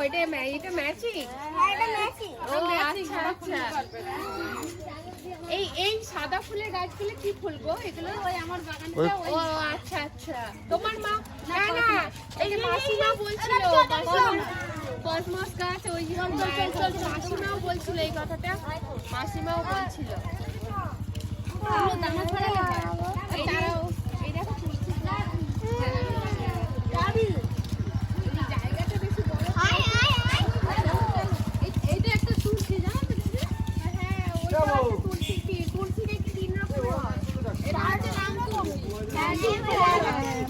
এটা ম্যা- এটা ম্যাচিং? ও আচ্ছা আচ্ছা। এই এই সাদা ফুলের গাছগুলো কি ফুল গো? এগুলো ওই আমার বাগানে ওই- ও আচ্ছা আচ্ছা। তোমার মা না না এই মাসিমা বলছিল কসমস গাছ ওই মাসিমাও বলছিল এই কথাটা। মাসিমাও বলছিল। এই দাঁড়াও, এই দেখো তুলসী গাছ। এই জায়গাটা বেশি বড় এই- এইটা একটা তুলসী জানো তো দিদি? হ্যাঁ, ওইটা একটা তুলসী কি? তুলসী দেখি তিন রকমের হয়। এটা হচ্ছে নাম তুলসী। হ্যাঁ, তুলসী হ্যাঁ, রাম তুলসী আমার মনে পড়েছে। হ্যাঁ, হ্যাঁ। এইটা-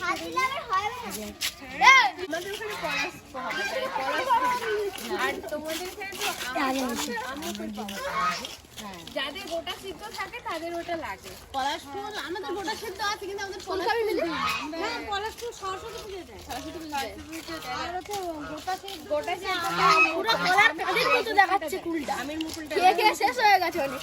আমাদের ওখানে পলাশ। আর তোমাদের এখানে তো আম-। যাদের গোটা সিদ্ধ থাকে তাদের ওটা লাগে পলাশ ফুল আমাদের গোটা সিদ্ধ আছে কিন্তু আমাদের পলাশ ফুল না। পলাশ ফুল সরস্বতী পুজোয় দেয় সরস্বতী পুজোয় আর হচ্ছে গোটা সিদ্ধ গোটা সিদ্ধ পুরো কলার কাঁদির মতো দেখাচ্ছে কুলটা আমের মুকুলটা খেয়ে খেয়ে শেষ হয়ে গেছে অনেক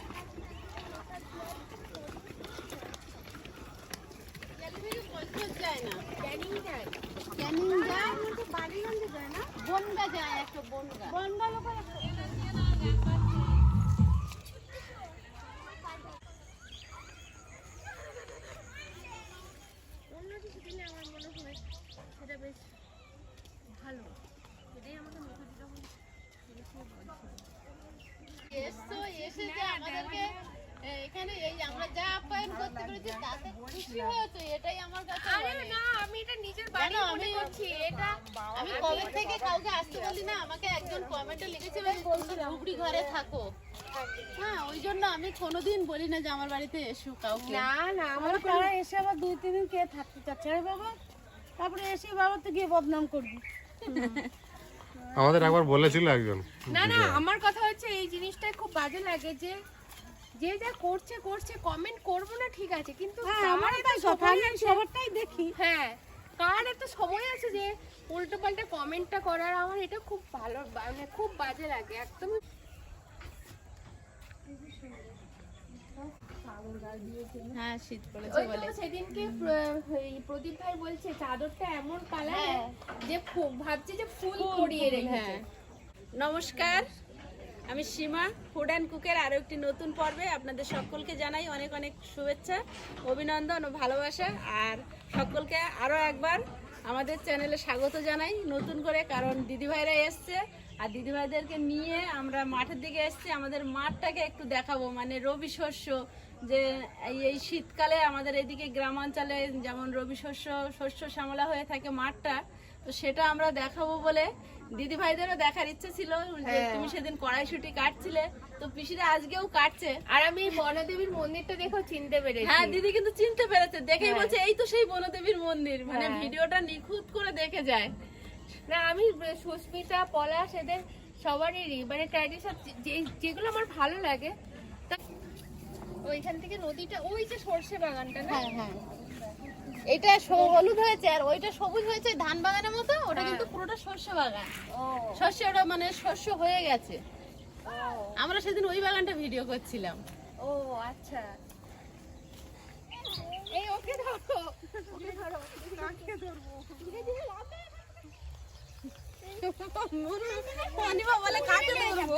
আমার মনে হয় সেটা বেশ ভালো। এটাই আমাকে মুখে দিতে হবে এসছো এসে যে আমাদেরকে এখানে এই আমরা যা আপ্যায়ন করতে পেরেছি তাতে খুশি হয়েছে এটাই আমার কাছে আরে না আমি এটা নিজের বাড়ি মনে করছি এটা আমি কবে থেকে কাউকে আসতে বলি না আমাকে একজন কমেন্টে ধুবড়ি ঘরে থাকো। হ্যাঁ ওই জন্য আমি কোনোদিন বলি না যে আমার বাড়িতে এসো কাউকে। না না আমার আমার তারা এসে আবার দুই তিন দিন কে থাকতে চাচ্ছে। আরে বাবা তারপরে এসে বাবা তো গিয়ে বদনাম করবি। আমাদের একবার বলেছিল একজন। না না আমার কথা হচ্ছে এই জিনিসটা খুব বাজে লাগে যে যে যা করছে করছে কমেন্ট করব না ঠিক আছে কিন্তু হ্যাঁ আমার এত তাই সময় আমি আছে? সবারটাই দেখি। হ্যাঁ কার এত সময় আছে যে উল্টো পাল্টা কমেন্টটা করার আমার এটা খুব ভালো মানে খুব বাজে লাগে একদম হ্যাঁ শীত পড়েছে বলে। সেদিনকে প্রদীপ ভাই বলছে চাদরটা এমন কালার হ্যাঁ। যে ভাবছি যে ফুল পরিয়ে রেখেছে। হ্যাঁ। নমস্কার আমি সীমা ফুড অ্যান্ড কুকের আরও একটি নতুন পর্বে আপনাদের সকলকে জানাই অনেক অনেক শুভেচ্ছা অভিনন্দন ও ভালোবাসা। আর সকলকে আরও একবার আমাদের চ্যানেলে স্বাগত জানাই নতুন করে কারণ দিদিভাইরা এসছে। আর দিদিভাইদেরকে নিয়ে আমরা মাঠের দিকে এসছি। আমাদের মাঠটাকে একটু দেখাবো মানে রবি শস্য যে এই শীতকালে আমাদের এদিকে গ্রামাঞ্চলে যেমন রবি শস্য শস্য শ্যামলা হয়ে থাকে মাঠটা তো সেটা আমরা দেখাবো বলে দিদি ভাইদেরও দেখার ইচ্ছে ছিল যে তুমি সেদিন কড়াইশুটি কাটছিলে তো পিসিরা আজকেও কাটছে। আর আমি বনদেবীর মন্দিরটা দেখো চিনতে পেরেছি। হ্যাঁ দিদি কিন্তু চিনতে পেরেছে দেখেই হ্যাঁ। বলছে এই তো সেই বনদেবীর মন্দির। মানে হ্যাঁ। ভিডিওটা নিখুঁত করে দেখে যায়। না আমি সুস্মিতা পলাশ এদের সবারই মানে ট্র্যাডিশন যেগুলো আমার ভালো লাগে ওইখান থেকে নদীটা ওই যে সর্ষে বাগানটা না হ্যাঁ এটা স- হলুদ হয়েছে আর ওইটা সবুজ হয়েছে ধান বাগানের মতো ওটা কিন্তু পুরোটা শস্য বাগান ও শস্য ওটা মানে শস্য হয়ে গেছে আমরা সেদিন ওই বাগানটা ভিডিও করছিলাম ও আচ্ছা এই ওকে ধরো ওকে ধরো কাকে ধরবো ধীরে ধীরে লাফে অনিমা বলে কাকে ধরবো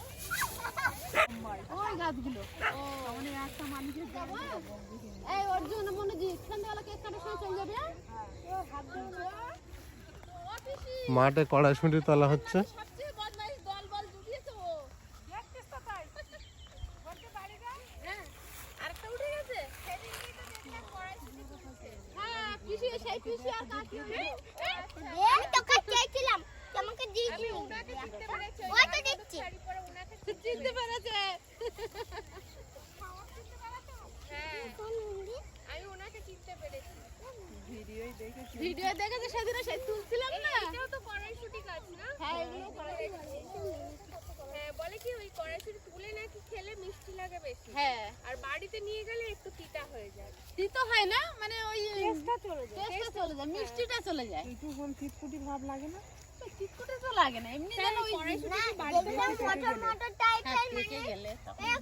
ওই গাছগুলো। মানে একটা মানুষের এই ওর জন্য মনে কেক যাবে মাঠে কড়াইশুঁটি তোলা হচ্ছে। হ্যাঁ, আরেকটা উঠে গেছে। হ্যাঁ পিসি সেই পিসি আর কাকি আমি তো কাজ চাইছিলাম আমাকে দিয়ে দিবি ওই তো দিচ্ছি চিনতে পেরেছে। হ্যাঁ আমি ওনাকে চিনতে পেরেছি। ভিডিও দেখেছে সেদিন সে তুলছিলাম না। এটাও তো কড়াইশুটি গাছ না? হ্যাঁ এগুলো কড়াইশুঁটি। হ্যাঁ বলে কি ওই কড়াইশুটি তুলে নাকি খেলে মিষ্টি লাগে বেশি? হ্যাঁ। আর বাড়িতে নিয়ে গেলে একটু তিতা হয়ে যায়। তিতো হয় না? মানে ওই টেস্টটা চলে যায়। টেস্টটা চলে যায় মিষ্টিটা চলে যায়। একটু ভাব লাগে না? চিটকুটে তো লাগে না এমনি যেন ওই মটর মটর টাইপের হ্যাঁ,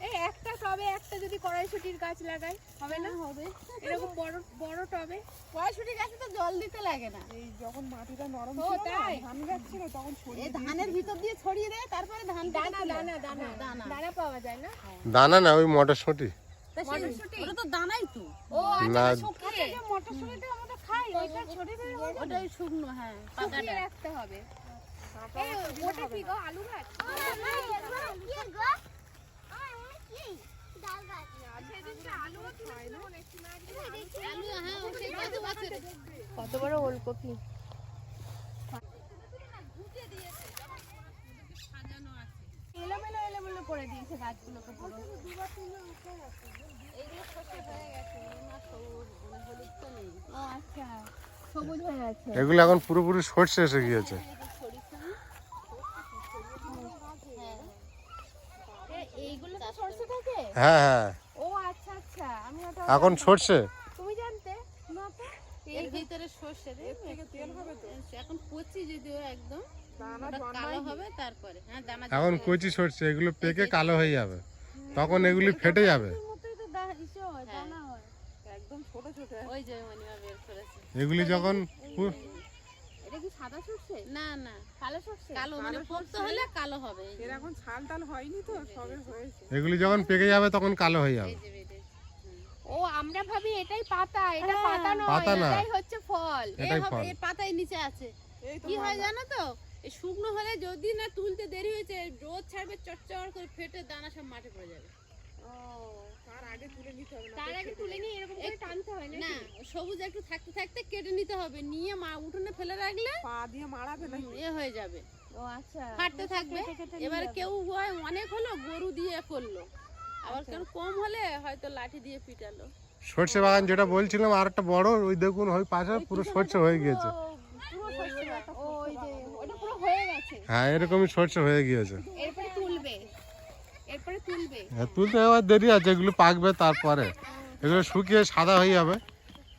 এই একটা টবে একটা যদি কড়াইশুটির গাছ লাগাই হবে না? হবে। এরকম বড় বড় টবে? কড়াইশুঁটি গাছে তো জল দিতে লাগে না। এই যখন মাটিটা নরম তাই? ধান গাছ ছিল তখন ছড়িয়ে এই ধানের ভিতর দিয়ে ছড়িয়ে দেয় তারপরে ধান দানা দানা দানা। দানা। দানা পাওয়া যায় না? দানা না ওই মটরশুঁটি। সেই- ওটা তো দানাই তো। ও না। শুকিয়ে। মটরশুঁটিটা আমরা খাই দেবে ওটাই শুকনো হ্যাঁ পাতাটা। রাখতে হবে। ওটা কি গো আলু গাছ কত বড় ওলকপি। সাজানো আছে এলোমেলো এলোমেলো করে দিয়েছে গাছগুলোকে পুরো। হয়ে এগুলো এখন পুরোপুরি সর্ষে এসে গিয়েছে। হ্যাঁ হ্যাঁ। আচ্ছা আচ্ছা এখন সর্ষে? তুমি জানতে না তো এর ভিতরে সর্ষে রে তেল হবে তো। এখন কচি যদিও একদম কালো হবে তারপরে হ্যাঁ দানা এখন কচি সর্ষে এগুলো পেকে কালো হয়ে যাবে। তখন এগুলি ফেটে যাবে। একদম ছোট ছোট ওই যে মনিমা বের করেছে এগুলি যখন এটা কি সাদা সরষে? না না। কালো সরষে? কালো মানে পোক্ত হলে কালো হবে। এর এখন ছাল টাল হয়নি তো সবে হয়েছে। এগুলি যখন পেকে যাবে তখন কালো হয়ে যাবে। ও আমরা ভাবি এটাই পাতা এটা পাতা নয় পাতা না। এটাই হচ্ছে ফল। হবে এর পাতায় নিচে আছে। কি হয় জানো তো? এই শুকনো হলে যদি না তুলতে দেরি হয়েছে রোদ ছাড়বে চটচর করে ফেটে দানা সব মাঠে পড়ে যাবে। তার আগে তুলে নিতে হবে তার আগে তুলে নিয়ে এরকম করে টানতে হয় না না সবুজ একটু থাকতে থাকতে কেটে নিতে হবে। নিয়ে মা উঠোনে ফেলে রাখলে পা দিয়ে মারাবে না এ হয়ে যাবে। ও আচ্ছা। থাকবে। এবার কেউ হয় অনেক হলো গরু দিয়ে করল। আবার কেউ কম হলে হয়তো লাঠি দিয়ে পিটালো। সর্ষে বাগান যেটা বলছিলাম আর একটা বড় ওই দেখুন ওই পাশে পুরো সর্ষে হয়ে গিয়েছে। পুরো সরষে ও ওই যে ওটা পুরো হয়ে গেছে। হ্যাঁ এরকমই সর্ষে হয়ে গিয়েছে। তুলবে। হ্যাঁ, তুলতে আবার দেরি আছে এগুলো পাকবে তারপরে। এগুলো শুকিয়ে সাদা হয়ে যাবে।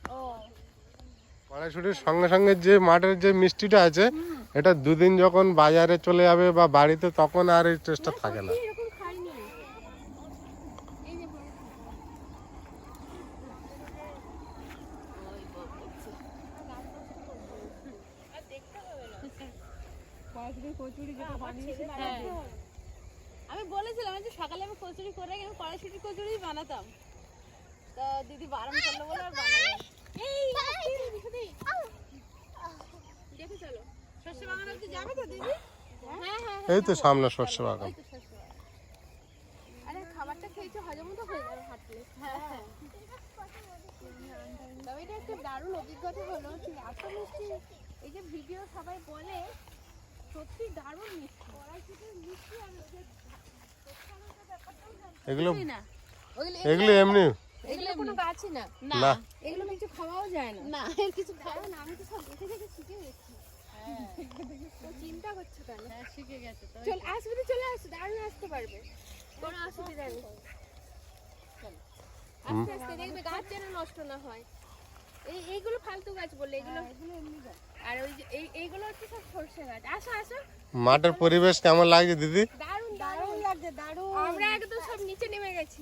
ও। কড়াইশুটির সঙ্গে সঙ্গে যে মাঠের যে মিষ্টিটা আছে এটা দুদিন যখন বাজারে চলে যাবে বা বাড়িতে তখন আর এই টেস্টটা থাকে না। এরকম খাইনি এই যে বড়। কচুরি যেটা বানিয়েছে। হ্যাঁ। আমি বলেছিলাম যে সকালে আমি কচুরি করে আমি কড়াইশুটি কচুরি বানাতাম। তা দিদি বারণ করল বলে আর বানাই দেখে চলো। শস্য বাগানে কি যাবে তো দিদি? হ্যাঁ হ্যাঁ এই তো সামনে সর্ষে বাগান। আরে খাবারটা খেয়েছো হজম তো হয়ে যাবে হাঁটলে হ্যাঁ হ্যাঁ। তবে এটা একটা দারুণ অভিজ্ঞতা হলো যে এত মিষ্টি এই যে ভিডিও সবাই বলে সত্যি দারুণ মিষ্টি। কড়াইশুটির মিষ্টি আর এগুলো এগুলো এমনি। এগুলো কোনো গাছই না। না না। এগুলো কিছু খাওয়াও যায় না। না এর কিছু খায় কারণ আমি তো সব দেখে দেখে শিখে গেছি। চিন্তা করছ কেন? হ্যাঁ শিখে গেছে তো। চল আসবে তো চলে আসো দারুণ আসতে পারবে। কোনো অসুবিধা নেই। আস্তে আস্তে দেখবে গাছ যেন নষ্ট না হয়। এই এইগুলো ফালতু গাছ বললে এগুলো আর ওই যে এই এইগুলো হচ্ছে সব সরষে গাছ। আসো আসো। মাঠের পরিবেশ কেমন লাগছে দিদি? দারুণ দারুণ। লাগছে দারুণ। আমরা একদম সব নিচে নেমে গেছি।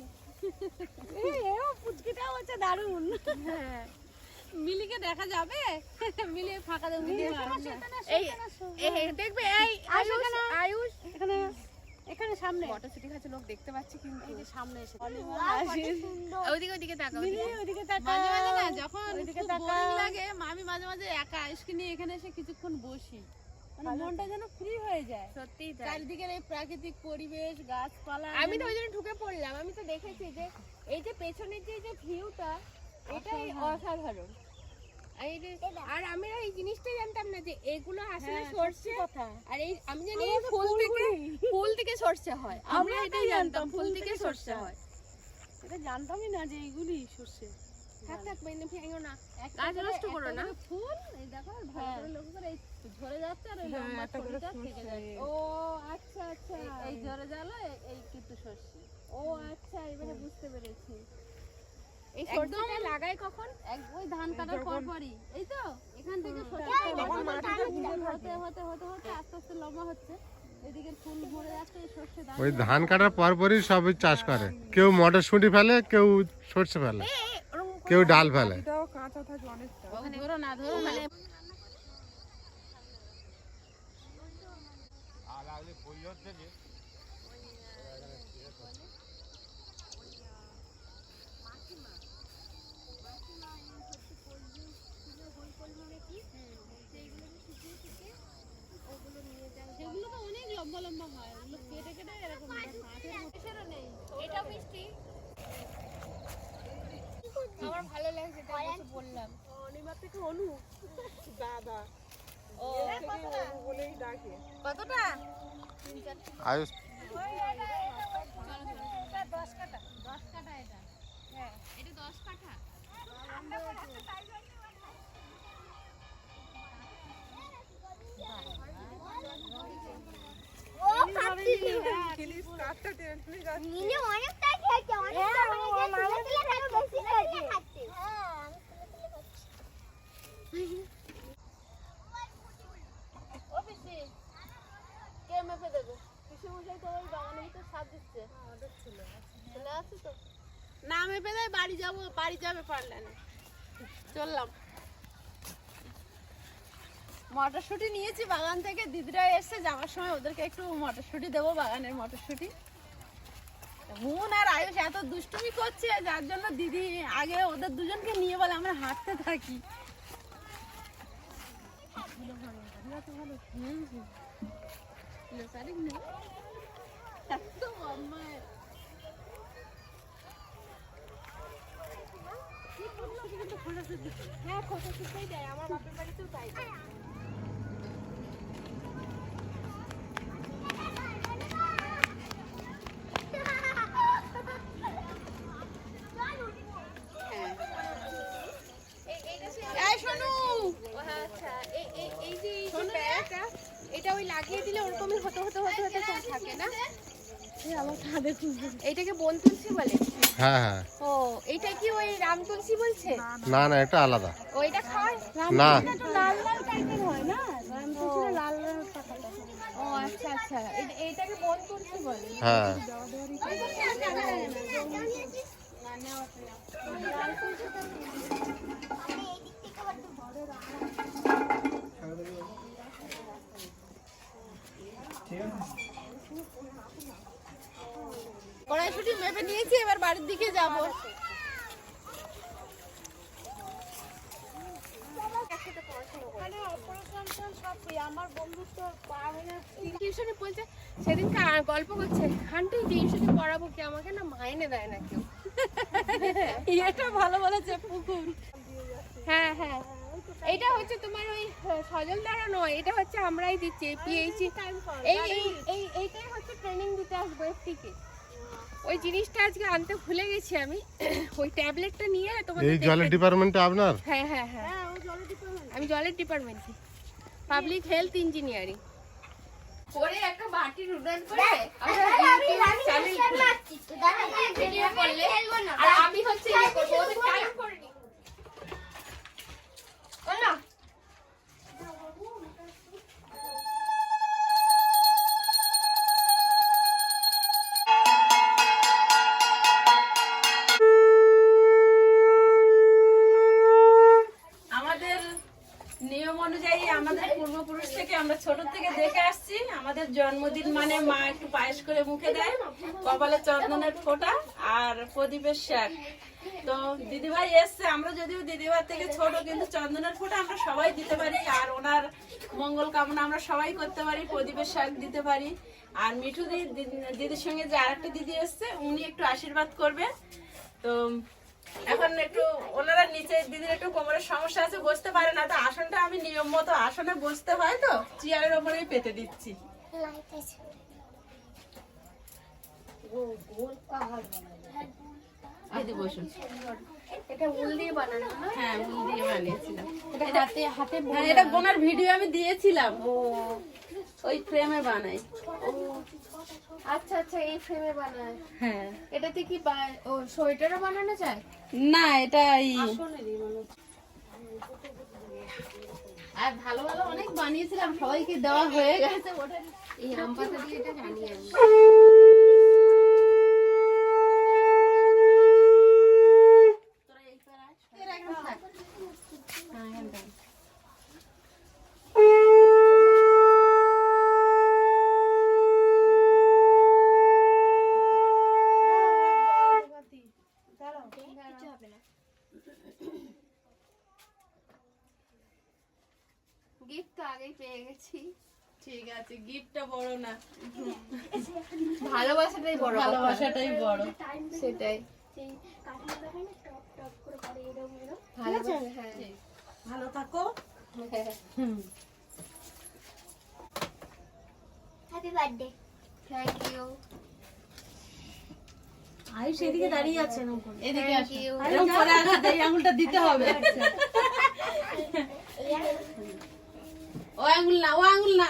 পুচকিটাও হচ্ছে দারুণ। হ্যাঁ। মিলিকে দেখা যাবে? মিলি ফাঁকা দেবে এই দেখবে এই আয়ুষ আয়ুষ। এখানে এখানে সামনে। মটরশুটি খাচ্ছে লোক দেখতে পাচ্ছি কিন্তু। এই যে সামনে এসে ওইদিকে ওইদিকে তাকাও ওইদিকে। তাকা মাঝে মাঝে না যখন ওইদিকে তাকাও। লাগে আমি মাঝে মাঝে একা আয়ুষকে নিয়ে এখানে এসে কিছুক্ষণ বসি। মানে মনটা যেন ফ্রি হয়ে যায়। সত্যিই তাই। চারিদিকের এই প্রাকৃতিক পরিবেশ গাছপালা আমি তো ওই জন্য ঢুকে পড়লাম। আমি তো দেখেছি যে এই যে পেছনের যে যে ভিউটা এটাই অসাধারণ। আর আমি এই জিনিসটাই জানতাম না যে এগুলো আসলে সরষে। আর এই আমি জানি ফুল থেকে ফুল থেকে সরষে হয়। আমরা এটাই জানতাম ফুল থেকে সরষে হয়। এটা জানতামই না যে এইগুলি সর্ষে। থাক থাক ভেঙো না। গাছ নষ্ট করো না। ফুল এই দেখো ভালো করে লক্ষ্য করে এই ঝরে যাচ্ছে আর ওই লম্বা ছড়িটা থেকে যাচ্ছে। ও আচ্ছা আচ্ছা। এই- এই ঝরে গেল এই কিন্তু সর্ষে। ও আচ্ছা এবারে বুঝতে পেরেছি। এই সরষেটা লাগাই কখন? ওই ধান কাটার পর পরই এই তো? এখান থেকে হতে হতে হতে হতে আস্তে আস্তে লম্বা হচ্ছে। এদিকে ফুল ভরে যাচ্ছে এই সর্ষে ধান। ওই ধান কাটার পরপরই সবই চাষ করে। কেউ মটরশুঁটি ফেলে কেউ সর্ষে ফেলে। কেউ ডাল ফেলে। ধরো না ধরো মানে সেগুলো তো অনেক লম্বা লম্বা হয় ওগুলো কেটে কেটে এরকম এটা মিষ্টি আমার ভালো লাগছে তাই কিছু বললাম কতটা আয়ুষ দশ কাটা এটা এটা দশ কাঠা ও খাচ্ছি মিনি অনেকটা খেয়েছে অনেকটা মানে যে মামা থেকে বেশি খাচ্ছে ও পিসি কে মেপে দেবে পিসি মশাই তো ওই বাগানের ভিতর সার দিচ্ছে চলে আসছে তো না মেপে দেয় বাড়ি যাব বাড়ি যাবে পারলে না। চললাম। মটরশুঁটি নিয়েছি বাগান থেকে দিদিরা এসে যাওয়ার সময় ওদেরকে একটু মটরশুঁটি দেবো বাগানের মটরশুঁটি। মুন আর আয়ুষ এত দুষ্টুমি করছে যার জন্য দিদি আগে ওদের দুজনকে নিয়ে বলে আমরা হাঁটতে থাকি। হুম। হুম হ্যাঁ খোসা শুকাই দেয় আমার বাপের বাড়িতেও তাই এটা ওই লাগিয়ে দিলে ওরকমই হতে হতে হতে হতে থাকে না? এইটাকে বন তুলসী বলে? হ্যাঁ হ্যাঁ। ও এইটা কি ওই রাম তুলসী বলছে? না না। এটা আলাদা। ওইটা খায় না। লাল লাল টাইপের হয় না? রামতুলসীটা লাল লাল পাতাটা ও আচ্ছা আচ্ছা। এইটাকে বন তুলসী বলে? হ্যাঁ। কড়াইশুটি মেপে নিয়েছি এবার বাড়ির দিকে যাব। আমার বন্ধুত্ব পার হয়ে যাচ্ছে টিউশনে বলছে সেদিন গল্প করছে আন্টি টিউশনে পড়াবো কি? আমাকে না মাইনে দেয় না কেউ। এটা ভালো বলেছে পুকুর। হ্যাঁ হ্যাঁ। এটা হচ্ছে তোমার ওই আহ, সজল দ্বারা নয় এটা হচ্ছে আমরাই দিচ্ছি পিএইচি এই এই এই এইটাই হচ্ছে ট্রেনিং দিতে আসব এফটিকে ওই জিনিসটা আজকে আনতে ভুলে গেছি আমি। ওই ট্যাবলেটটা নিয়ে তোমাদের এই জলের ডিপার্টমেন্টে আপনার? হ্যাঁ হ্যাঁ হ্যাঁ। আমি জলের ডিপার্টমেন্টে পাবলিক হেলথ ইঞ্জিনিয়ারিং করে একটা বাটি রুডান করে ভিডিও করলে আর আমি হচ্ছে ইয়ে করব ওদের টাইম করে নিই। নিয়ম করে মুখে দেয়। কপালে চন্দনের ফোঁটা আর প্রদীপের শাক। তো দিদিভাই এসছে আমরা যদিও দিদিভাই থেকে ছোট কিন্তু চন্দনের ফোঁটা আমরা সবাই দিতে পারি আর ওনার মঙ্গল কামনা আমরা সবাই করতে পারি প্রদীপের শাক দিতে পারি। আর মিঠু দি দিদি- দিদির সঙ্গে যে আরেকটা দিদি এসছে উনি একটু আশীর্বাদ করবে। তো এখন একটু ওনারা নিচে দিদির একটু কোমরের সমস্যা আছে বসতে পারে না। তো আসনটা আমি নিয়ম মতো আসনে বসতে হয় তো চেয়ারের ওপরেই পেতে দিচ্ছি। বসুন এটা উল দিয়ে বানানো না হ্যাঁ উল দিয়ে বানিয়েছিলাম। এটা হাতে হাতে হ্যাঁ এটা বোনার ভিডিও আমি দিয়েছিলাম। ওই ফ্রেমে বানাই। আচ্ছা আচ্ছা এই ফ্রেমে বানায়। হ্যাঁ। এটাতে কি ও সোয়েটারও বানানো যায়? না এটা এই আর ভালো ভালো অনেক বানিয়েছিলাম সবাইকে দেওয়া হয়ে গেছে। ওটা এই আম পাতা দিয়ে এটা জানি আমি তোরা এই পাড়ায় এর একদম থাক। হ্যাঁ, এখানটায়। গিফট তো আগেই পেয়ে গেছি ঠিক আছে গিফটটা বড় না। ভালোবাসাটাই বড় ভালোবাসাটাই বড়। সেটাই। হ্যাঁ। ভালো থাকো। হ্যাঁ। Happy birthday thank you Ayush এদিকে দাঁড়িয়ে এদিকে এরকম করে। আছে এই আঙুলটা দিতে হবে। ও আঙুল না ও আঙুল না।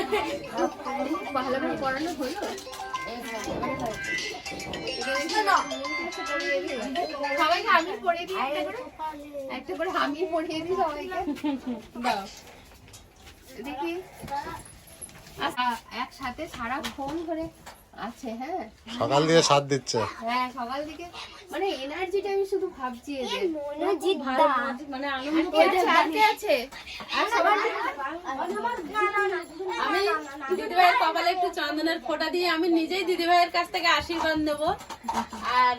পড়িয়েছি আয়ুষকে একটা পড়িয়ে দিয়ে না খুব ভালো করে। পড়ানো হলো সবাইকে আমি একটা করে আমি পড়িয়ে দিই সবাইকে। দেখি। আচ্ছা, একসাথে সারাক্ষণ ধরে আছে হ্যাঁ। সকাল দিয়ে সাথ দিচ্ছে। হ্যাঁ সকাল থেকে মানে এনার্জিটা আমি শুধু ভাবছি এদের। মনো মানে আনন্দ আছে? আর আছে সবার আমি দিদিভাইয়ের কপালে একটু চন্দনের ফোঁটা দিয়ে আমি নিজেই দিদিভাইয়ের কাছ থেকে আশীর্বাদ নেব। আর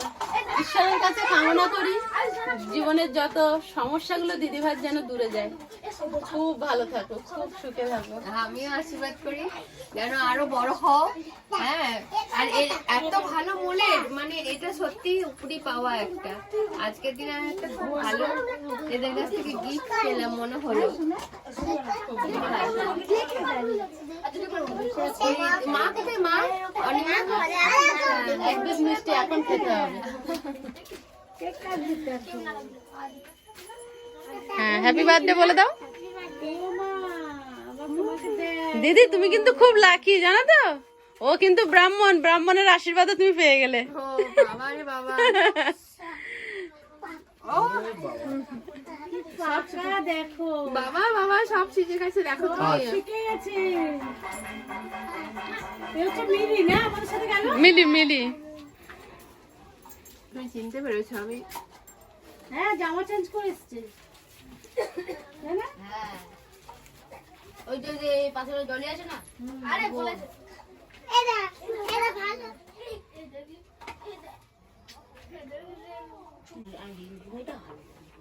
ঈশ্বরের কাছে কামনা করি জীবনের যত সমস্যাগুলো দিদিভাইয়ের যেন দূরে যায়। খুব ভালো থাকো খুব সুখে থাকো আমিও আশীর্বাদ করি যেন আরও বড় হও। হ্যাঁ আর এ- এত ভালো মনের মানে এটা সত্যি উপরি পাওয়া একটা। আজকের দিনে আমি একটা খুব ভালো এদের কাছ থেকে গিফট পেলাম মনে হলো। মা কোথায় মা? অনিমা এক মিষ্টি এখন খেতে হবে। হ্যাঁ হ্যাপি বার্থডে বলে দাও। দিদি তুমি কিন্তু খুব লাকি জানো তো? ও কিন্তু ব্রাহ্মণ ব্রাহ্মণের আশীর্বাদও তুমি পেয়ে গেলে। ও বাবা রে দেখো। বাবা বাবা সব শিখে গেছে দেখো তুমি। মিলি মিলি তুমি চিনতে পেরেছ আমি। হ্যাঁ জামা চেঞ্জ করে এসছে। ওই যে জলে আছে না? আরে বলেছে।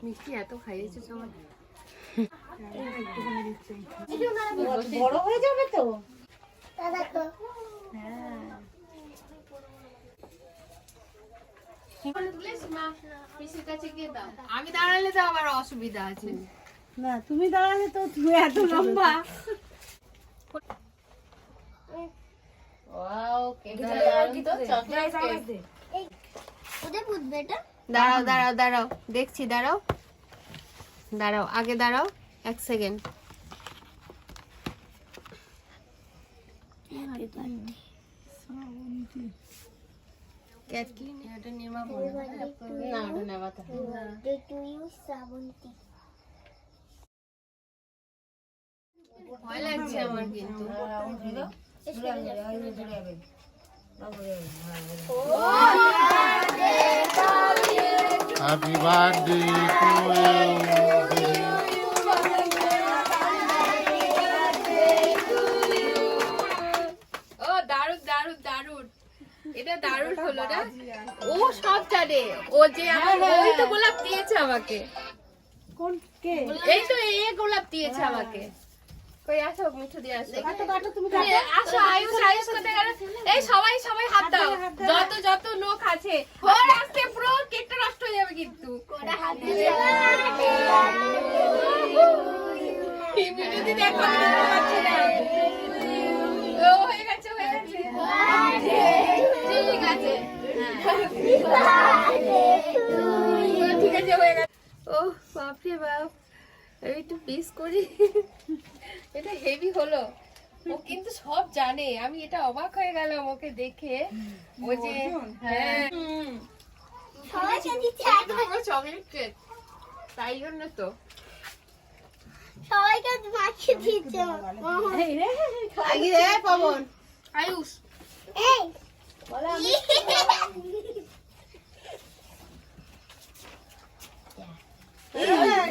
মিষ্টি এত খাইয়েছে বড় হয়ে যাবে তো। দাও আমি দাঁড়ালে তো। আবার অসুবিধা আছে না তুমি দাঁড়ালে তো তুমি এত লম্বা ওয়াও কেকটা দারুণ তো চকলেট কেক ওদের বুঝবে এটা দাঁড়াও দাঁড়াও দাঁড়াও দেখছি দাঁড়াও দাঁড়াও আগে দাঁড়াও এক সেকেন্ড ভয় লাগছে আমার কিন্তু হ্যাপি বার্থডে টু ও দারুণ দারুণ দারুণ। এটা দারুণ হলো না? ও সব জানে ও যে আমার ওই তো গোলাপ দিয়েছে আমাকে। কোন কে? এই তো এ গোলাপ দিয়েছে আমাকে। কই আসো মিঠু দিয়ে আসো। কাটো কাটো তুমি তুমি আসো আয়ুষ আয়ুষ গেল এই সবাই সবাই হাত দাও। যত যত লোক আছে। ওর! আসতে পুরো কেকটা নষ্ট হয়ে যাবে কিন্তু। পাচ্ছি না। ও হয়ে গেছে হয়ে গেছে। ঠিক আছে। ঠিক আছে হয়ে গেছে। ও বাপরে বাপ। আমি একটু পিস করি। এটা হেভি হলো। ও কিন্তু সব জানে। আমি এটা অবাক হয়ে গেলাম ওকে দেখে। ও যে হ্যাঁ। চকলেট কেক তাই জন্য তো। সবাইকে মাখিয়ে দিচ্ছে এই রে আগে রে পবন। আয়ুষ। এই। আইসের হাত আইসের হাত তো জাদু কর ধরো ধরো হাতে ধরো আমাকে এইটা দেবে আমাকে নীল কালারের এই নামটা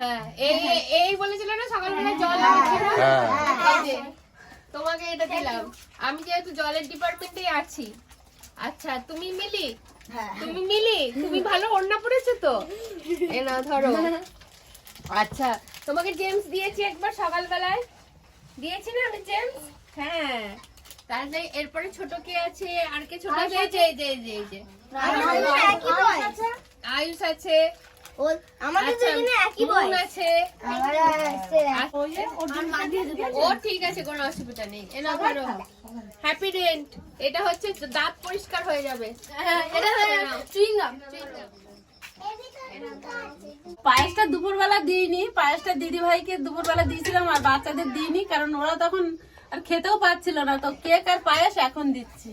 হ্যাঁ, এই এই- এই বলেছিল না সকালবেলা জল আনছিল হ্যাঁ। এই যে, তোমাকে এটা দিলাম। আমি যেহেতু জলের ডিপার্টমেন্টে আছি। আচ্ছা তুমি মিলি? তুমি মিলি? তুমি ভালো ওড়না পড়েছো তো? এ না ধরো। আচ্ছা তোমাকে জেমস দিয়েছি একবার সকালবেলায়। দিয়েছি না আমি জেমস হ্যাঁ। তাহলে এরপরে ছোট কে আছে? আর কে ছোট আছে? এই যে এই যে যে। যে আয়ুষ আছে। আমাদের আচ্ছা দুজনে একই বয় আছে। আমার আছে। ও ঠিক আছে কোনো অসুবিধা নেই। এনা ধরো হ্যাপি ডেন্ট এটা হচ্ছে দাঁত পরিষ্কার হয়ে যাবে। এটা চুইংগাম। পায়েসটা দুপুরবেলা দিইনি। পায়েসটা দিদি ভাইকে দুপুরবেলা দিয়েছিলাম আর বাচ্চাদের দিইনি কারণ ওরা তখন আর খেতেও পাচ্ছিল না। তো কেক আর পায়েস এখন দিচ্ছি।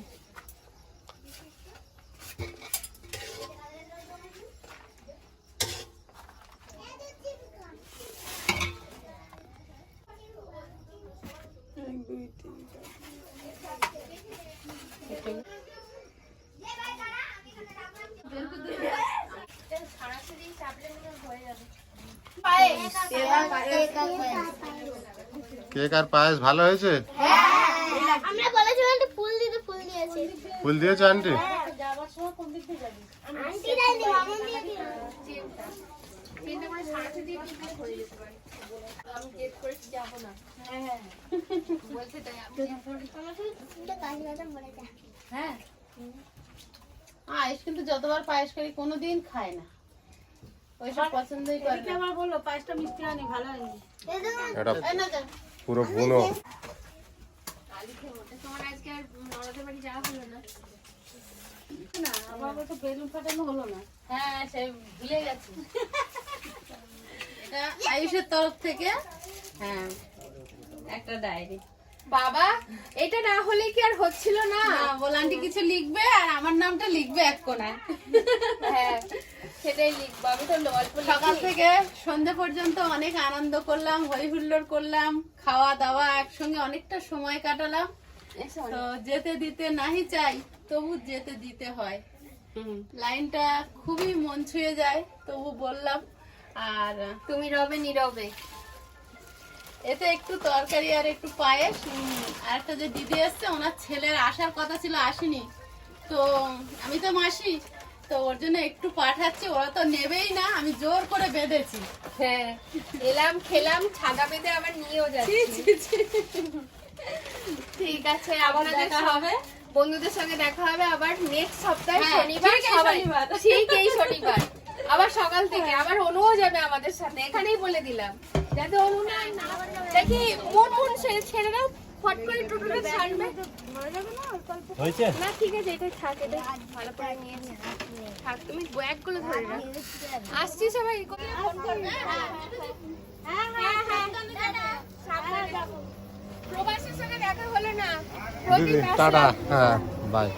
কেক আর পায়েস ভালো হয়েছে? আমরা বলেছিলাম যে ফুল দিতে ফুল দিয়েছি। ফুল দিয়েছ আন্টি? হয়ে হ্যাঁ। আয়েস কিন্তু যতবার পায়েস করি কোনোদিন খায় না। ওইসব পছন্দই করে না। আমার বলল পায়েসটা মিষ্টি হয়নি ভালো হয়নি। এটা। পুরো বুনো তোমার আজকে আর বাড়ি যাওয়া হলো না? না আমার তো বেলুন ফাটানো হলো না। হ্যাঁ সে ভুলে গেছি। এটা আয়ুষের তরফ থেকে হ্যাঁ একটা ডায়েরি। বাবা এটা না হলে কি আর হচ্ছিল না? বল আন্টি কিছু লিখবে আর আমার নামটা লিখবে এক কোনায়। হ্যাঁ সেটাই লিখব। আমি তো অল্প সকাল। থেকে সন্ধে পর্যন্ত অনেক আনন্দ করলাম হই হুল্লোড় করলাম খাওয়া দাওয়া একসঙ্গে অনেকটা সময় কাটালাম। তো যেতে দিতে নাহি চাই তবু যেতে দিতে হয়। লাইনটা খুবই মন ছুঁয়ে যায় তবু বললাম। আর তুমি রবে নীরবে। এতে একটু তরকারি আর একটু পায়েস আর একটা যে দিদি এসছে ওনার ছেলের আসার কথা ছিল আসেনি। তো আমি তো মাসি তো ওর জন্য একটু পাঠাচ্ছি ওরা তো নেবেই না আমি জোর করে বেঁধেছি। হ্যাঁ এলাম খেলাম ছাগা বেঁধে আবার নিয়েও যাচ্ছি। ঠিক আছে আবার দেখা হবে? বন্ধুদের সঙ্গে দেখা হবে আবার নেক্সট সপ্তাহে হ্যাঁ, শনিবার। ঠিক এই শনিবার। আবার সকাল থেকে আবার অনুও যাবে আমাদের সাথে এখানেই বলে দিলাম যাতে অনু না দেখি মন মন ছেড়ে ছেড়ে দাও ফট করে টোটোটা ছাড়বে হয়েছে না ঠিক আছে এটা থাক এটা ভালো করে থাক তুমি ব্যাগগুলো ধরে রাখ আসছি সবাই ফোন করবে হ্যাঁ হ্যাঁ হ্যাঁ প্রবাসীর সঙ্গে দেখা হলো না টাটা হ্যাঁ বাই